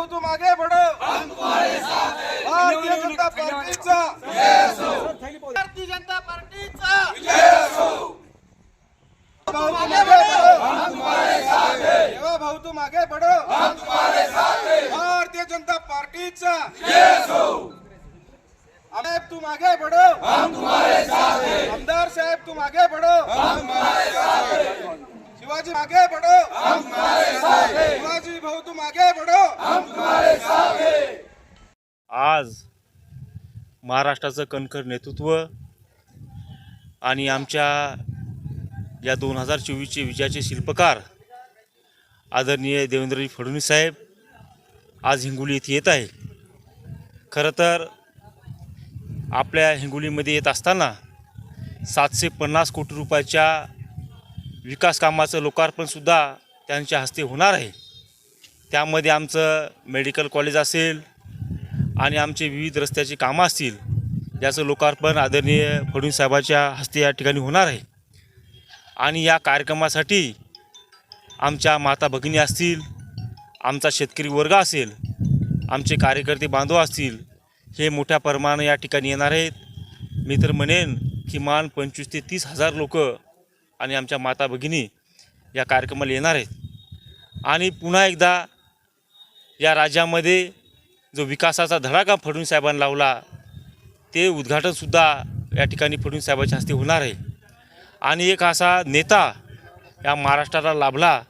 भाऊ तुम आगे बढ़ो भारतीय जनता पार्टीचा. भारतीय जनता पार्टीचा. भाऊ तुम आगे बढ़ो भारतीय जनता पार्टीचा साहेब तुम आगे बढ़ो आमदार साहेब तुम आगे बढ़ो आज महाराष्ट्राचं कणखर नेतृत्व आणि आमच्या या दोन हजार चोवीसचे विजयाचे शिल्पकार आदरणीय देवेंद्रजी फडणवीस साहेब आज हिंगोली येथे येत आहे खरं तर आपल्या हिंगोलीमध्ये येत असताना सातशे पन्नास कोटी रुपयाच्या विकास कामाचं लोकार्पणसुद्धा त्यांच्या हस्ते होणार आहे. त्यामध्ये आमचं मेडिकल कॉलेज असेल आणि आमचे विविध रस्त्याची कामं असतील याचं लोकार्पण आदरणीय फडणवीस साहेबाच्या हस्ते या ठिकाणी होणार आहे. आणि या कार्यक्रमासाठी आमच्या माता भगिनी असतील आमचा शेतकरी वर्ग असेल आमचे कार्यकर्ते बांधव असतील हे मोठ्या प्रमाणात या ठिकाणी येणार आहेत. मी तर म्हणेन किमान पंचवीस ते तीस हजार लोक आणि आमच्या माता भगिनी या कार्यक्रमाला येणार आहेत. आणि पुन्हा एकदा या राज्यामध्ये जो विकासाचा धडाका फडणवीस साहेबांनी लावला ते उद्घाटनसुद्धा या ठिकाणी फडणवीस साहेबांच्या हस्ते होणार आहे. आणि एक असा नेता या महाराष्ट्राला लाभला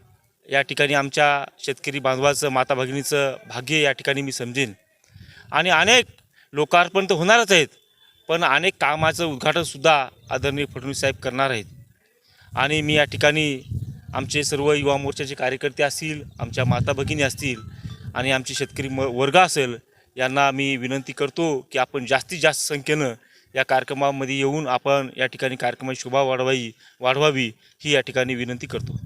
या ठिकाणी आमच्या शेतकरी बांधवाचं माता भगिनीचं भाग्य या ठिकाणी मी समजेन. आणि अनेक लोकार्पण तर होणारच आहेत पण अनेक कामाचं उद्घाटनसुद्धा आदरणीय फडणवीस साहेब करणार आहेत. आणि मी या ठिकाणी आमचे सर्व युवा मोर्चाचे कार्यकर्ते असतील आमच्या माता भगिनी असतील आणि आमचे शेतकरी म वर्ग असेल यांना मी विनंती करतो की आपण जास्तीत जास्त संख्येनं या कार्यक्रमामध्ये येऊन आपण या ठिकाणी कार्यक्रमाची शोभा वाढवावी वाढवावी ही या ठिकाणी विनंती करतो.